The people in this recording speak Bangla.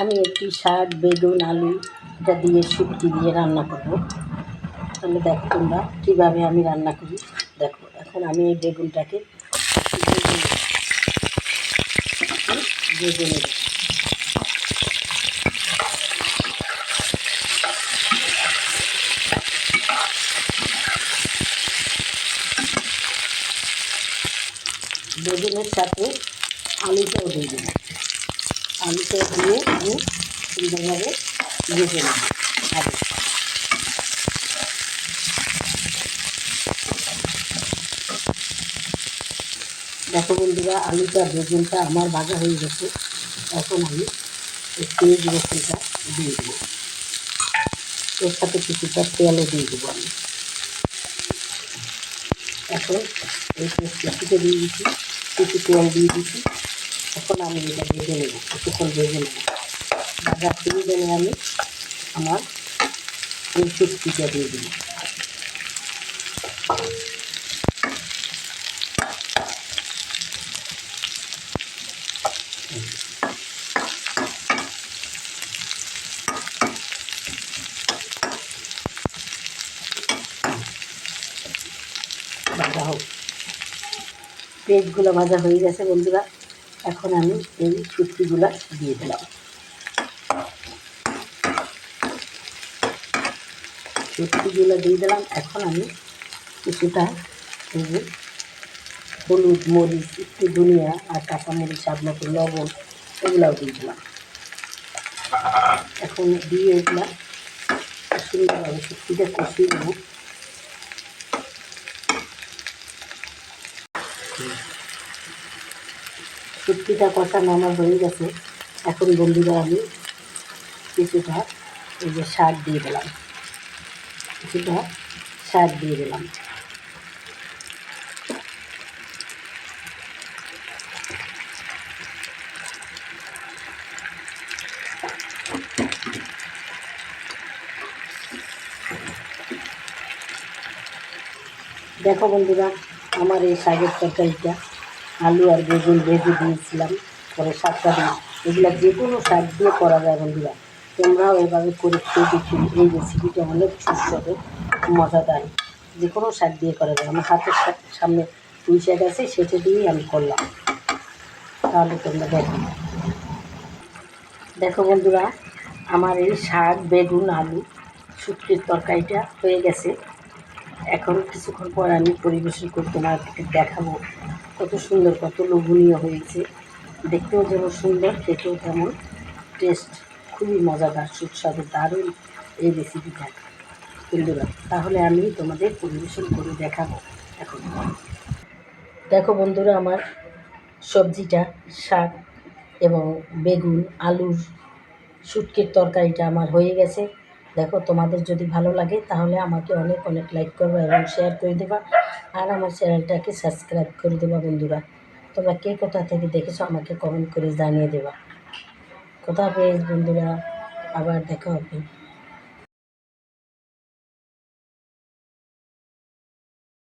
আমি একটি শাক, বেগুন, আলু এটা দিয়ে শুটকি দিয়ে রান্না করব। তাহলে দেখো তোমরা কীভাবে আমি রান্না করি। দেখো, এখন আমি এই বেগুনটাকে ভেজে বেগুনের সাথে আলুটাও দিয়ে দেবো। আলুটা দিয়ে আমি সুন্দরভাবে ভেজে নেব। আলু। দেখো বন্ধুরা, আলুটা, বেগুনটা আমার ভাজা হয়ে গেছে। এখন আমি পেঁয়াজ রসুনটা দিয়ে দেবো। এর সাথে কিছুটা তেলও দিয়ে দেবো আমি। এখন এই দিয়ে দিচ্ছি। কিছু তেল দিয়ে দিচ্ছি। এখন আমি এটা ভেজে নেব কিছুক্ষণ ভেজে নেব। ভাজা ফিরে গেলে আমি আমার এই শুটকিটা দিয়ে দেবো ভাজা হোক। পেঁয়াজগুলো ভাজা হয়ে গেছে, বন্ধুরা। এখন আমি এই শুটকিগুলো দিয়ে দিলাম। শুটকিগুলো দিয়ে দিলাম। এখন আমি কিছুটা এই যে হলুদ মরিচ, একটু ধনিয়া আর কাঁচামরিচ স্বাদ মতো লবণ এগুলাও দিয়ে দিলাম। এখন দিয়ে এগুলা সুন্দরভাবে শুটকিটা কষিয়ে দেবো শুটকিটা কষানো আমার হয়ে গেছে। এখন বন্ধুরা আমি কিছুটা এই যে সার দিয়ে দিলাম। কিছুটা সার দিয়ে দিলাম। দেখো বন্ধুরা, আমার এই শাকের তরকারিটা আলু আর বেগুন ভেজে দিয়েছিলাম, পরে শাকটা দিয়ে এগুলো যে কোনো শাক দিয়ে করা যায় বন্ধুরা। তোমরাও এভাবে করে খেয়ে দেখি এই রেসিপিটা অনেক সুস্বাদু, মজাদার। যে কোনো শাক দিয়ে করা যায়। আমার হাতের সামনে পুঁই শাক আছে, সেটা দিয়েই আমি করলাম। তাহলে তোমরা দেখো। দেখো বন্ধুরা, আমার এই শাক, বেগুন, আলু, শুটকির তরকারিটা হয়ে গেছে। এখন কিছুক্ষণ পর আমি পরিবেশন করে তোমাদেরকে দেখাবো কত সুন্দর, কত লোভনীয় হয়েছে। দেখতেও যেমন সুন্দর, খেতেও তেমন টেস্ট খুবই মজাদার, সুস্বাদু, দারুণ এই রেসিপিটা বন্ধুরা, তাহলে আমি তোমাদের পরিবেশন করে দেখাবো এখন। দেখো বন্ধুরা আমার সবজিটা, শাক এবং বেগুন, আলুর শুটকির তরকারিটা আমার হয়ে গেছে। দেখো, তোমাদের যদি ভালো লাগে, তাহলে আমাকে অনেক অনেক লাইক করবে এবং শেয়ার করে দেবা। আর আমার চ্যানেলটাকে সাবস্ক্রাইব করে দেবা, বন্ধুরা। তোমরা কে কোথা থেকে দেখেছ, আমাকে কমেন্ট করে জানিয়ে দেবা। কোথা পেয়েছ, বন্ধুরা? আবার দেখা হবে।